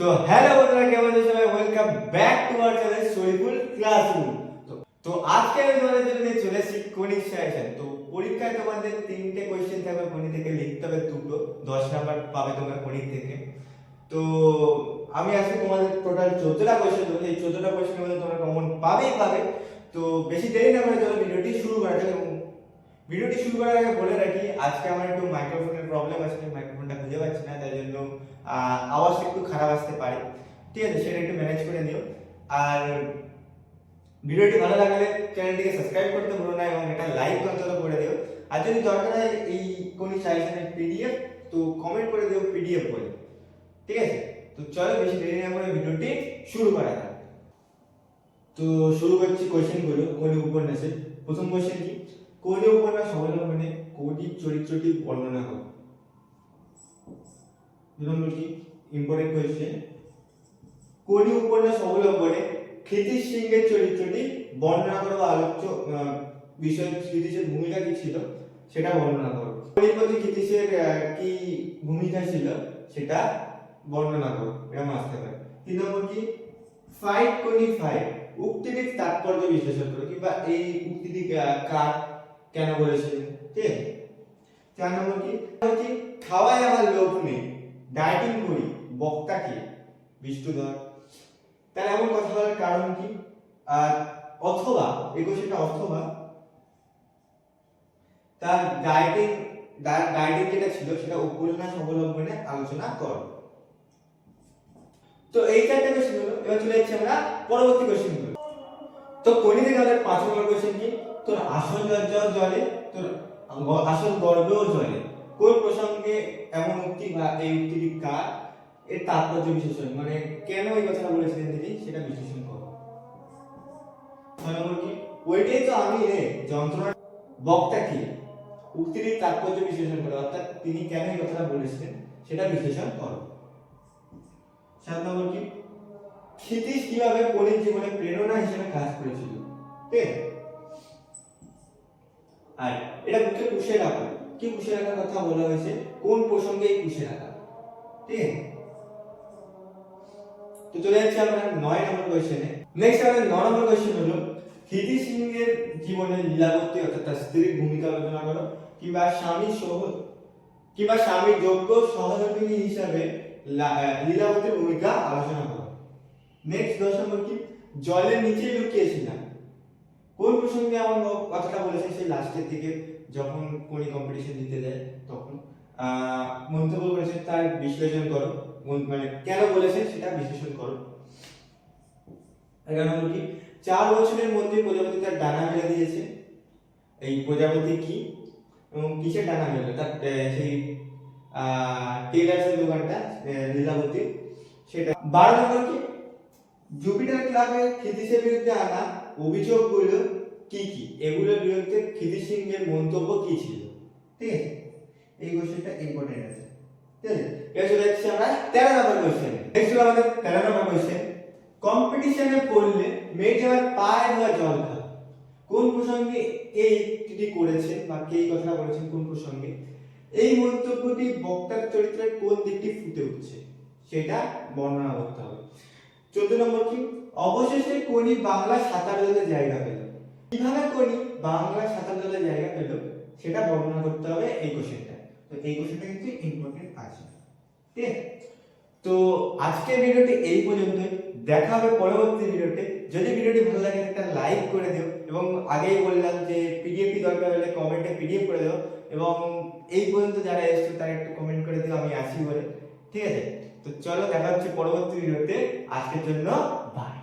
তো হ্যালো বন্ধুরা, কেমন আছো সবাই? Welcome back to our channel Shariful classroom তো আজকে আমি তোমাদের জন্য নিয়ে চলে এসেছি গণিত সাজেশন তো পরীক্ষায় তোমাদের তিনটে কোয়েশ্চেন থাকবে, গণিত থেকে লিখতে হবে দুটো। দশ নাম্বার পাবে তোমরা গণিত থেকে। তো আমি আজকে তোমাদের টোটাল চোদ্দটা কোয়েশ্চেন দেবো। এই চোদ্দটা কোয়েশ্চেনের মধ্যে তোমরা কমন পাবেই পাবে। তো বেশি দেরি না করে চলো, ভিডিওটি শুরু করা যাক। ভিডিওটি শুরু করার আগে বলে রাখি, আজকে আমার একটু মাইক্রোফোনের আসতে পারে। ঠিক আছে, সেটা একটু ম্যানেজ করে নিও। আর ভিডিওটি ভালো লাগলে চ্যানেলটিকে সাবস্ক্রাইব করতে ভুলো না এবং এটা লাইক অন্তত করে দিও। আর যদি দরকার হয় এই কোনো সাজেশনের পিডিএফ তো কমেন্ট করে দিও পিডিএফ বলে ঠিক আছে? তো চলো বেশি দেরি না করে ভিডিওটি শুরু করা যাক। তো শুরু করছি কোশ্চেনগুলো কোনি উপন্যাসে প্রথম কোশ্চেন কি? কোনি উপন্যাস অবলম্বনে কোটি চরিত্রটি বর্ণনা করো নম্বর কি? ইম্পর্টেন্ট কোয়েশ্চেন কোনি উপন্যাস অবলম্বনে ক্ষিতিশ সিংহের চরিত্রটি বর্ণনা করো আলোচ্য বিষয় ক্ষিতিশের ভূমিকা কি ছিল? সেটা বর্ণনা করো। কোনির প্রতি কি ভূমিকা ছিল? সেটা বর্ণনা করো। এরকম আসতে পারে তিন নম্বর কি? ফাইট কোনি ফাইট। উক্তিটির তাৎপর্য বিশ্লেষণ করো। কিংবা এই উক্তিটি কার কেন বলেছিলেন? ঠিক আছে? চার নম্বর কি? খাওয়ায় আমার লোভ নেই। ডায়েটিং করি বক্তা কি বিষ্ণুধর। তাহলে এমন কথা বলার কারণ কি? আর অথবা কোশ্চেনটা অথবা। তার ডায়েটিং ডায়েটিং যেটা ছিল, সেটা উপন্যাস অবলম্বনে আলোচনা কর। তো এই চারটে কোশ্চেন হলো। এবার চলে যাচ্ছি আমরা পরবর্তী কোশ্চেনগুলো। তো থেকে আমাদের পাঁচ নম্বর কোশ্চেন কি? তোর আসল লজ্জাও জলে, তোর আসল গর্বেও জলে। কোন প্রসঙ্গে এমন উক্তি বা এই উক্তিটি কার? এর তাৎপর্য বিশ্লেষণ। মানে কেন এই কথাটা বলেছিলেন তিনি? সেটা বিশ্লেষণ করো। ছয় ওইটাই তো আমি রে, যন্ত্রণা। বক্তা কি? তাৎপর্য অর্থাৎ তিনি কেন এই কথাটা বলেছিলেন? সেটা বিশ্লেষণ করো। সাত নম্বর কি? কীভাবে জীবনে প্রেরণা হিসেবে কাজ করেছিল? ঠিক? আর এটা মুখে পুষে রাখা। কি পুষে রাখার কথা বলা হয়েছে? কোন প্রসঙ্গে এই রাখা ঠিক আছে? তো চলে যাচ্ছি আমরা নয় নম্বর কোয়েশ্চেনে নেক্সট আমাদের ন নম্বর কোয়েশ্চেন হলো হিদি সিংহের জীবনে লীলাবতী অর্থাৎ তার স্ত্রীর ভূমিকা আলোচনা করো। কিংবা স্বামী সহ কিংবা স্বামীর যোগ্য সহযোগিনী হিসাবে লীলাবতীর ভূমিকা আলোচনা করো। নেক্সট দশ নম্বর কি? জলের নিচে লুকিয়েছিলাম। কোন প্রসঙ্গে আমার কথাটা বলেছে সেই লাস্টের দিকে? যখন কোনি কম্পিটিশন দিতে যায়, তখন মন্তব্য করেছে, তার বিশ্লেষণ করো। মানে কেন বলেছে সেটা বিশ্লেষণ করো। এগারো নম্বর কি? চার বছরের মধ্যে প্রজাপতি তার ডানা মেলে দিয়েছে। এই প্রজাপতি কি? এবং কিসের ডানা মেলে? তার সেই টেলার্সের দোকানটা লীলাবতী সেটা, বারো নম্বর কি? জুপিটার ক্লাবে ক্ষিতিশের বিরুদ্ধে আনা অভিযোগ অভিযোগগুলো কি কি? এগুলোর বিরুদ্ধে ক্ষিতি সিংহের মন্তব্য কি ছিল? ঠিক আছে? এই কোশ্চেনটা ইম্পর্টেন্ট আছে। ঠিক আছে? এবার চলে আমরা তেরো নম্বর কোশ্চেন নেক্সট হলো আমাদের তেরো নম্বর কোশ্চেন কম্পিটিশনে পড়লে মেয়ে যাওয়ার পায়ে ধোয়া জল খা কোন প্রসঙ্গে এই উক্তিটি করেছেন বা কে এই কথাটা বলেছেন কোন প্রসঙ্গে? এই মন্তব্যটি বক্তার চরিত্রের কোন দিকটি ফুটে উঠছে? সেটা বর্ণনা করতে হবে। চোদ্দ নম্বর কি? অবশেষে কোনি বাংলা সাঁতার জায়গা পেল। কীভাবে করি? বাংলা জলে জায়গা পেল। সেটা বর্ণনা করতে হবে এই কোশ্চেনটা তো এই কোশ্চেনটা কিন্তু ইম্পর্টেন্ট আছে। ঠিক আছে? তো আজকের ভিডিওটি এই পর্যন্ত দেখা হবে পরবর্তী ভিডিওতে। যদি ভিডিওটি ভালো লাগে, একটা লাইক করে দিও। এবং আগেই বললাম যে পিডিএফটি দরকার হলে কমেন্টে পিডিএফ করে দিও। এবং এই পর্যন্ত যারা এসছো, তারা একটু কমেন্ট করে দিও, আমি আসি বলে। ঠিক আছে? তো চলো, দেখা হচ্ছে পরবর্তী ভিডিওতে। আজকের জন্য বাই